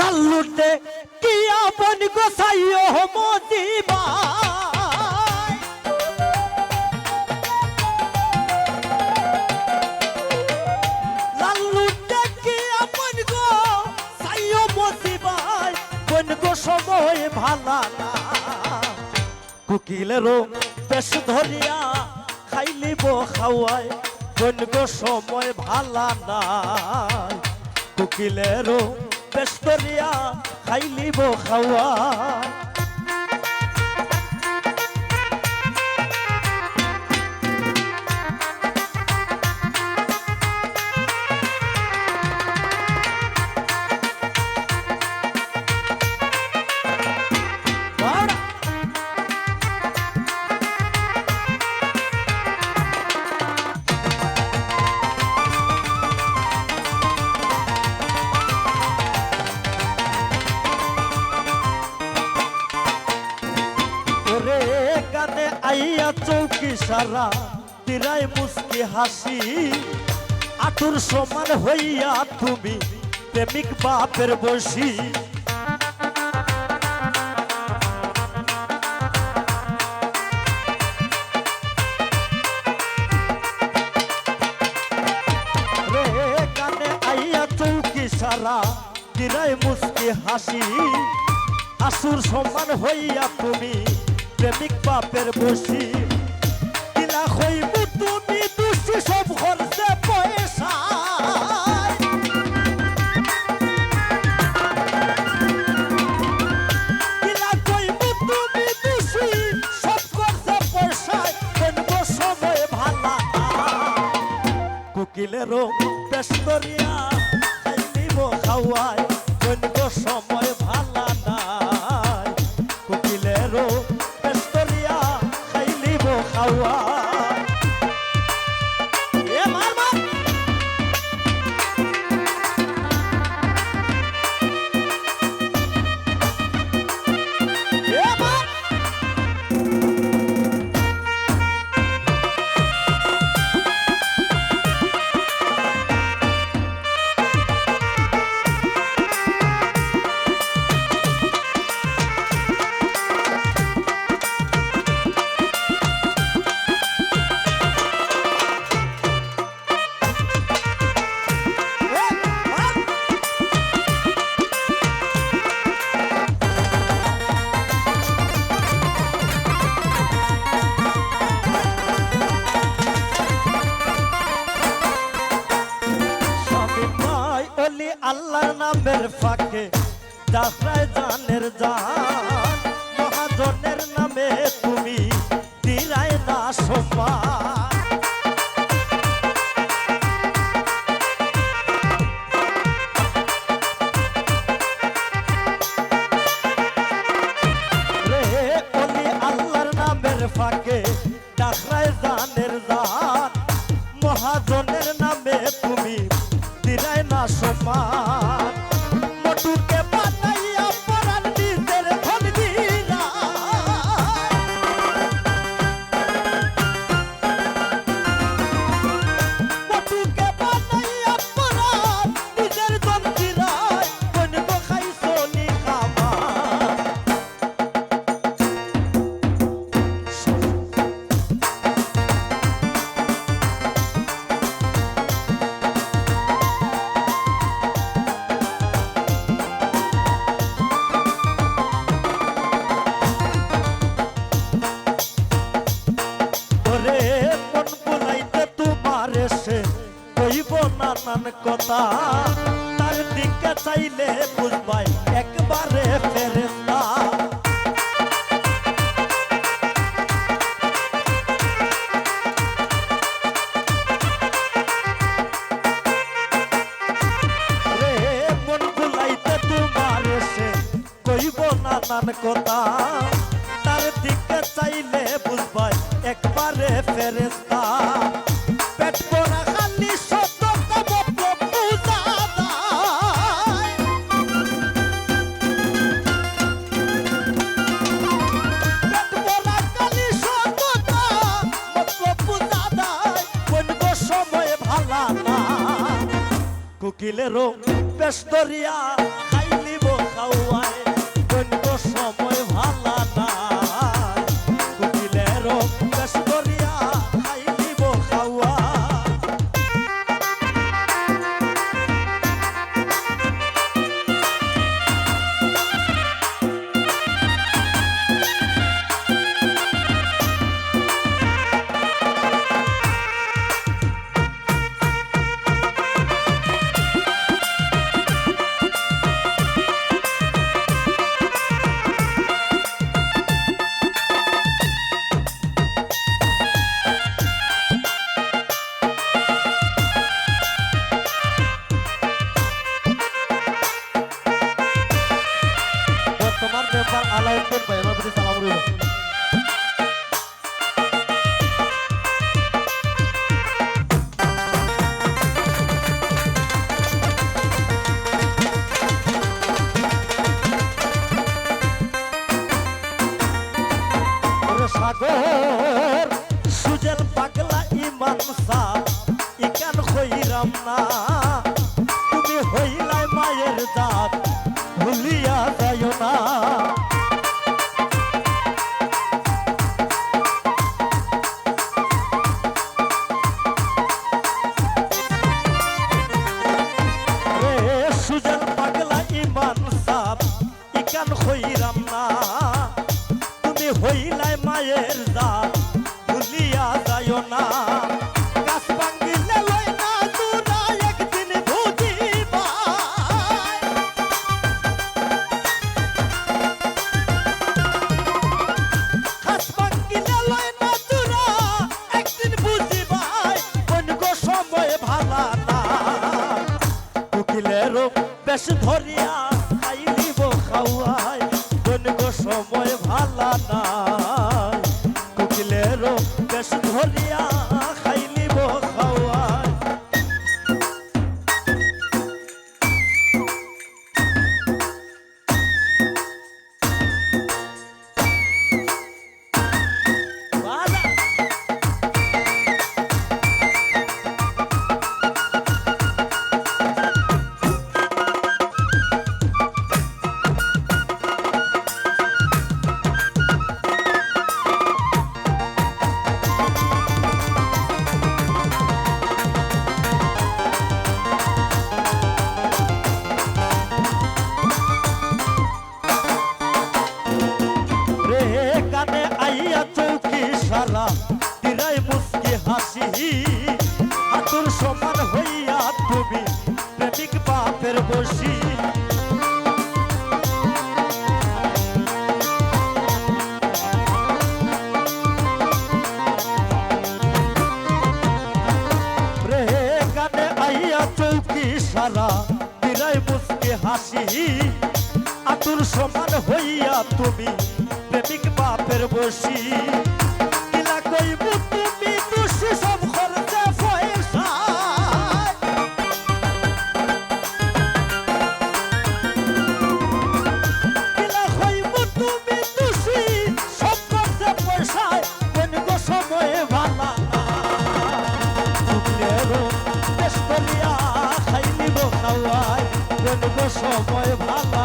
লাল্লুতে কি আপন গোসাইও মদিবা সময় ভালা না। কুকিলেরও বেশ ধরিয়া খাইলিব খাওয়াই কোন সময় ভালা নাই। কুকিলেরও বেশ ধরিয়া খাইলিব খাওয়াই সারা তিরাই মুস্কি হাসি। আটুর সমান হইয়া তুমি প্রেমিক বাপের বসি। মুস্কি হাসি। আসুর সমান হইয়া তুমি প্রেমিক বাপের বসি। কুকিলেরও পেস্তরিয়া খাইলিব খাওয়াই কোনব সময় ডাকরায় জানের জান মহাজনের নামে তুমি দিলাই না সমান। কথা, তার দিকে চাইলে বুঝবাই একবারে ফেরেস্তা নানান কথা, তার দিকে চাইলে বুঝবাই একবারে ফেরেস্তা উকিলেরও পেশ ধরিয়া খাইলিব খাওয়ায় সময় না ধরিয়া ভালোবাসি আতুর সমান হইয়া তুমি প্রেমিক বাপের বসি। সময় ভালো